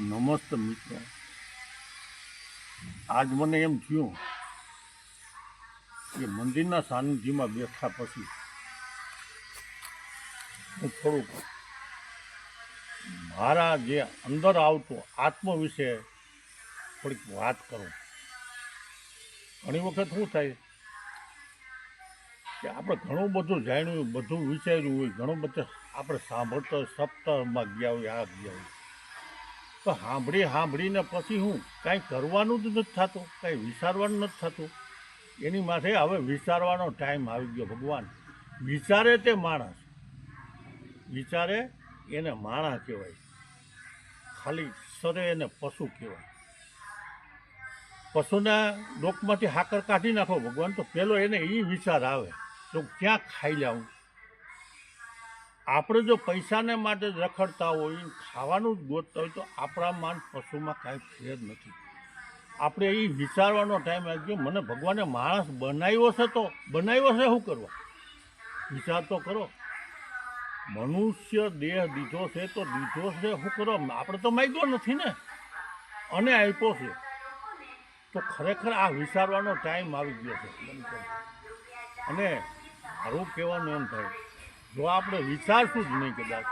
નમસ્તે મિત્રો. આજ મને એમ થયું કે મંદિરના સાનિધ્યમાં બેઠા પછી હું થોડુંક મારા જે અંદર આવતો આત્મ વિશે થોડીક વાત કરું. ઘણી વખત શું થાય કે આપણે ઘણું બધું જાણ્યું, બધું વિચાર્યું હોય, ઘણું બધું આપણે સાંભળતા, સપ્તાહમાં ગયા હોય, આ ગયા હોય. તો સાંભળી સાંભળીને પછી હું કાંઈ કરવાનું જ નથી થતું, કાંઈ વિચારવાનું નથી થતું. એની માથે હવે વિચારવાનો ટાઈમ આવી ગયો ભગવાન. વિચારે તે માણસ. વિચારે એને માણસ કહેવાય. ખાલી સરે એને પશુ કહેવાય. પશુના ડોકમાંથી હાકર કાઢી નાખો ભગવાન, તો પેલો એને એ વિચાર આવે. તો ક્યાં ખાઈ લાવું આપણે જો પૈસાને માટે રખડતા હોય, ખાવાનું જ ગોતતા હોય, તો આપણા માન પશુમાં કાંઈ ફેર નથી. આપણે એ વિચારવાનો ટાઈમ આવી ગયો મને ભગવાને માણસ બનાવ્યો છે તો, બનાવ્યો છે શું કરવા? વિચાર તો કરો. મનુષ્ય દેહ દીધો છે તો દીધો છે, શું કરો? આપણે તો માગ્યો નથી ને. અને આપ્યો છે. તો ખરેખર આ વિચારવાનો ટાઈમ આવી ગયો છે. અને મારું કહેવાનું એમ થાય જો આપણે વિચારશું જ નહીં કદાચ.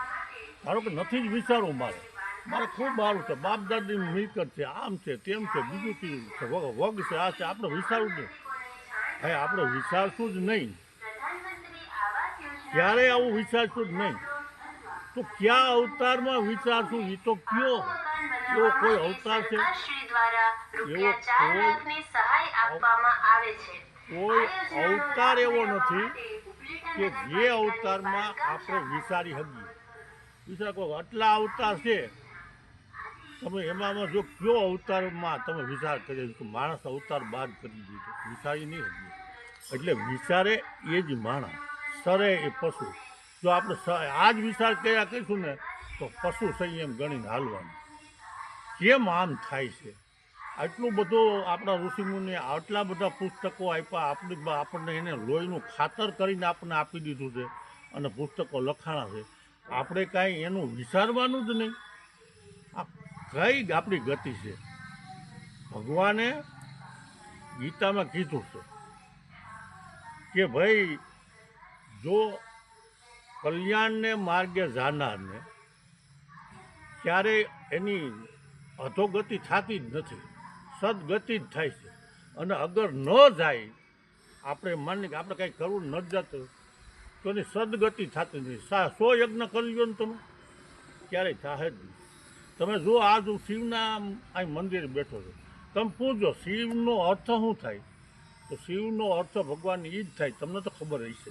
ધારો કે નથી જ વિચારવું મારે. મારે ખૂબ સારું છે. બાપ દાદીની મિલકત છે આમ છે તેમ છે બીજું ત્રીજું છે? વગ છે આ છે. આપણે વિચારવું નહીં. હવે આપણે વિચારશું જ નહીં. ક્યારે આવું વિચારશું જ નહીં? તો ક્યાં અવતારમાં વિચારશું? એ તો કયો? એવો કોઈ અવતાર છે? એવો કોઈ- કોઈ અવતાર એવો નથી. કે કે જે અવતારમાં આપણે વિચારી શકીએ વિચાર કહો આટલા અવતાર છે. તમે એમાં જો કયો અવતારમાં તમે વિચાર કર્યો તો માણસ અવતાર બાદ કરી દીધો? વિચારી નહીં હતી એટલે વિચારે એ જ માણસ. સરે એ પશુ. જો આપણે આ જ વિચાર કર્યા કહીશું ને, તો પશુ સંયમ ગણીને હાલવાનું. કેમ આમ થાય છે? આટલું બધું આપણા ઋષિમુનિ આટલા બધા પુસ્તકો આપ્યા, આપણે આપણને એને લોહીનું ખાતર કરીને આપણને આપી દીધું છે અને પુસ્તકો લખાણા છે. આપણે કાંઈ એનું વિચારવાનું જ નહીં. આ કઈ આપણી ગતિ છે? ભગવાને ગીતામાં કીધું છે કે ભાઈ, જો કલ્યાણને માર્ગે જાનારને, ક્યારેય એની અધોગતિ થતી જ નથી. સદગતિ જ થાય છે. અને અગર ન જાય, આપણે માની કે આપણે કાંઈ કરવું ન જતું, તો એની સદગતિ થતી નથી. સા યજ્ઞ કરી લ્યો ને તમે, ક્યારેય થાય જ નહીં. તમે જો આ જો શિવના અહીં મંદિરે બેઠો છો. તમે પૂછો શિવનો અર્થ શું થાય? તો શિવનો અર્થ ભગવાન એ જ થાય, તમને તો ખબર હશે.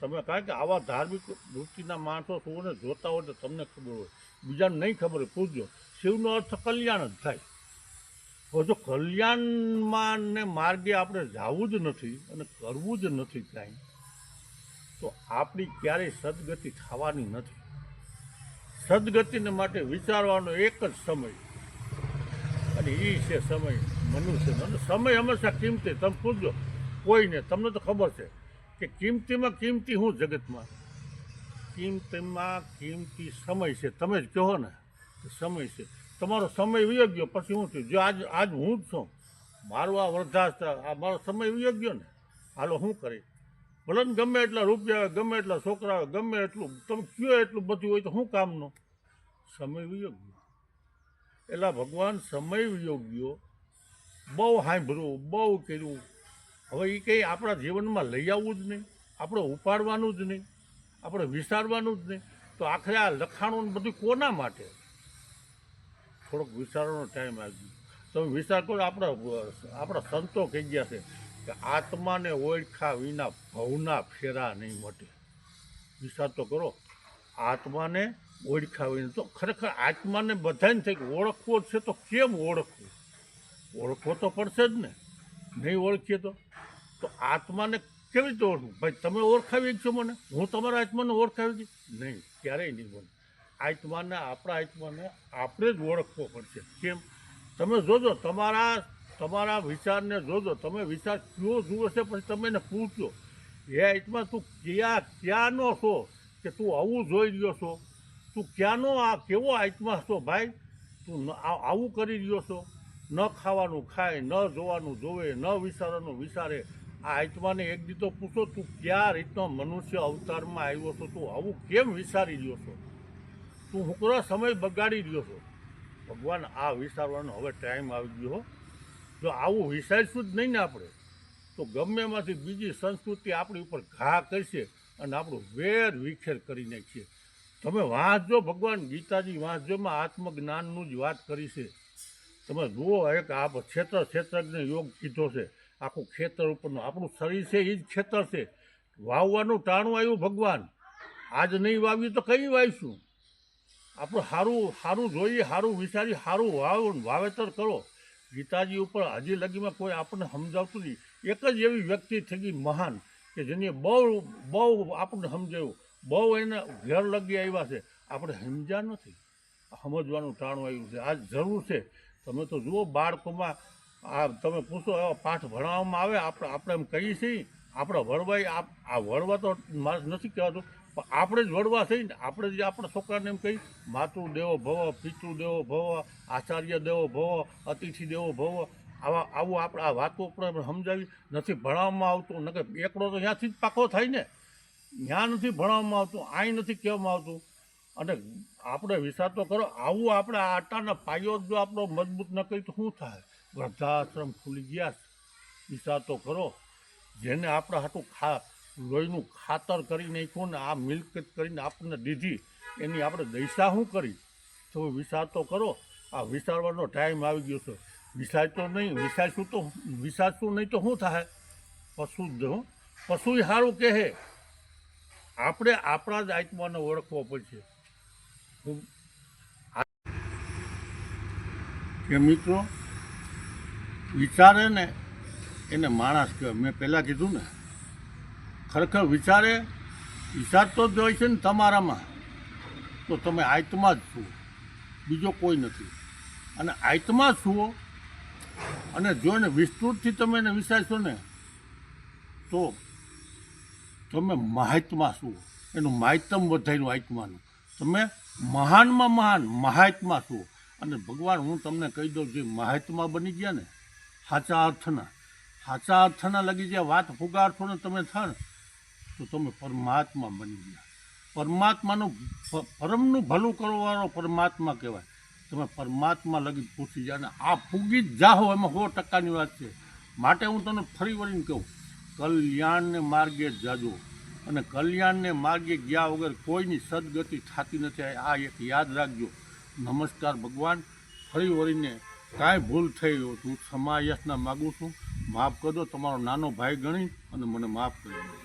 તમે કારણ કે આવા ધાર્મિક વૃત્તિના માણસો શું ને જોતા હોય તો તમને ખબર હોય. બીજાને નહીં ખબર હોય, પૂછજો. શિવનો અર્થ કલ્યાણ જ થાય. જો કલ્યાણમાં ને માર્ગે આપણે જવું જ નથી અને કરવું જ નથી કાંઈ, તો આપણી ક્યારેય સદગતિ થવાની નથી. સદગતિને માટે વિચારવાનો એક જ સમય. અને એ છે સમય મનુષ્યનો. અને સમય હંમેશા કિંમતી. તમે પૂછજો, કોઈને? તમને તો ખબર છે કે કિંમતીમાં કિંમતી હું જગતમાં? કિંમતીમાં કિંમતી સમય છે. તમે જ કહો ને, સમય છે. તમારો સમય વયો પછી હું થયું? જો આજ આજ હું જ છું. મારું આ વૃદ્ધાશ્રમ આ મારો સમય વયો ને. હાલો શું કરી? ભલે ગમે એટલા રૂપિયા ગમે એટલા છોકરા ગમે એટલું, તમે કયો એટલું બધું હોય તો શું કામનો? સમય વયો ગયો. એટલે ભગવાન સમય વયો ગયો. બહુ સાંભળ્યું, બહુ કર્યું. હવે એ કંઈ આપણા જીવનમાં લઈ આવવું જ નહીં, આપણે ઉપાડવાનું જ નહીં, આપણે વિસારવાનું જ નહીં. તો આખરે આ લખાણું બધું કોના માટે? થોડોક વિચારવાનો ટાઈમ આવી ગયો તમે વિચાર કરો આપણા આપણા સંતો કહી ગયા છે કે આત્માને ઓળખા વિના ભવના ફેરા નહીં મટે. વિચાર તો કરો, આત્માને ઓળખા વિના તો ખરેખર આત્માને બધાને થઈ કે ઓળખવો છે તો કેમ ઓળખવું? ઓળખવો તો પડશે જ ને. નહીં ઓળખીએ તો? તો આત્માને કેવી રીતે ઓળખવું? ભાઈ, તમે ઓળખાવી છો મને? હું તમારા આત્માને ઓળખાવી નહીં, ક્યારેય નહીં બને આત્માને આપણા આત્માને આપણે જ ઓળખવો પડશે. કેમ? તમે જોજો, તમારા તમારા વિચારને જોજો. તમે વિચાર કયો જુઓ છે, પછી તમે એને પૂછજો. એ આત્મા તું ક્યાં, ક્યાંનો છો? કે તું આવું જોઈ રહ્યો છો? તું ક્યાંનો આ, કેવો આત્મા છો ભાઈ? તું આવું કરી રહ્યો છો? ન ખાવાનું ખાય, ન જોવાનું જોવે, ન વિચારવાનું વિચારે. આ આત્માને એક દીધો પૂછો, તું ક્યાં રીતનો મનુષ્ય અવતારમાં આવ્યો છો? તું આવું કેમ વિચારી રહ્યો છો? તું હુકરો સમય બગાડી રહ્યો છો. ભગવાન, આ વિચારવાનો હવે ટાઈમ આવી ગયો. જો આવું વિચારશું જ નહીં ને આપણે, તો ગમે એમાંથી બીજી સંસ્કૃતિ આપણી ઉપર ઘા કરશે અને આપણું વેર વિખેર કરી નાખીએ તમે વાંચજો ભગવાન, ગીતાજી વાંચજોમાં આત્મજ્ઞાનનું જ વાત કરી છે. તમે જુઓ એક આ ક્ષેત્ર ક્ષેત્રજ્ઞ યોગ કીધો છે. આખું ખેતર ઉપરનું, આપણું શરીર છે એ જ ખેતર છે. વાવવાનું ટાણું આવ્યું ભગવાન. આજ નહીં વાવ્યું તો કઈ વાવીશું? આપણે સારું સારું જોઈએ સારું વિચારી સારું વાવ, વાવેતર કરો. ગીતાજી ઉપર હજી લગીમાં કોઈ આપણને સમજાવતું નહીં. એક જ એવી વ્યક્તિ થઈ ગઈ મહાન કે જેને બહુ બહુ આપણને સમજાવ્યું બહુ એને ઘેર લગી આવ્યા છે. આપણે સમજ્યા નથી. સમજવાનું ટાણું આવ્યું છે. આ જરૂર છે. તમે તો જુઓ બાળકોમાં આ તમે પૂછો એવા પાઠ ભણાવવામાં આવે, આપણે આપણે એમ કહીએ છીએ. આપણે વળવાય આ વળવા તો નથી કહેવાતું. પણ આપણે જ વળવા થઈ ને આપણે જે આપણા છોકરાને એમ કહી, માતૃ દેવો ભવ, પિતૃ દેવો ભવ, આચાર્ય દેવો ભવ, અતિથિ દેવો ભવ. આવા, આવું આપણે આ વાતો આપણે સમજાવી. નથી ભણાવવામાં આવતું નકર એકડો તો ત્યાંથી જ પાકો થાય ને. ત્યાં નથી ભણાવવામાં આવતું અહીં નથી કહેવામાં આવતું. અને આપણે વિચાર તો કરો, આવું આપણે આટાના પાયો જ આપણો મજબૂત ન કરી તો શું થાય? વૃદ્ધાશ્રમ ખુલી ગયા. વિચાર તો કરો, જેને આપણે હાટું ખા લોહીનું ખાતર કરી નાખ્યું ને આ મિલકત કરીને આપણને દીધી. એની આપણે દૈસા શું કરી? તો વિચાર તો કરો, આ વિચારવાનો ટાઈમ આવી ગયો છે. વિચાર તો નહીં વિચારશું તો વિચારશું નહીં તો શું થાય? પશુ જ પશુ સારું કહે. આપણે આપણા જ આત્માને ઓળખવો પડશે. કે મિત્રો, વિચારે ને એને માણસ કહેવાય. મેં પહેલાં કીધું ને ખરેખર વિચારે, વિચાર તો જ હોય છે ને તમારામાં. તો તમે આત્મા જ છો. બીજો કોઈ નથી. અને આત્મા છો અને જો એને વિસ્તૃતથી તમે એને વિચારશો ને, તો તમે મહાત્મા છો. એનું માહિતમ વધાર્યું આત્માનું. તમે મહાનમાં મહાન મહાત્મા છો. અને ભગવાન, હું તમને કહી દઉં, જે મહાત્મા બની ગયા ને, સાચા અર્થના. સાચા અર્થના લગી જે વાત ફુગાડશો ને તમે થાય તો તમે પરમાત્મા બની ગયા. પરમાત્માનું પરમનું ભલું કરવાવાળો પરમાત્મા કહેવાય. તમે પરમાત્મા લગી પૂછી જાય અને આ ફૂગી જ જાહો, એમાં સો ટકાની વાત છે. માટે હું તમને ફરી વળીને કહું, કલ્યાણને માર્ગે જાજો. અને કલ્યાણને માર્ગે ગયા વગર કોઈની સદગતિ થતી નથી. આ એક યાદ રાખજો. નમસ્કાર ભગવાન. ફરી વળીને કાંઈ ભૂલ થઈ હોય તો હું ક્ષમા યાચના માગું છું. માફ કરજો. તમારો નાનો ભાઈ ગણી અને મને માફ કરી દેજો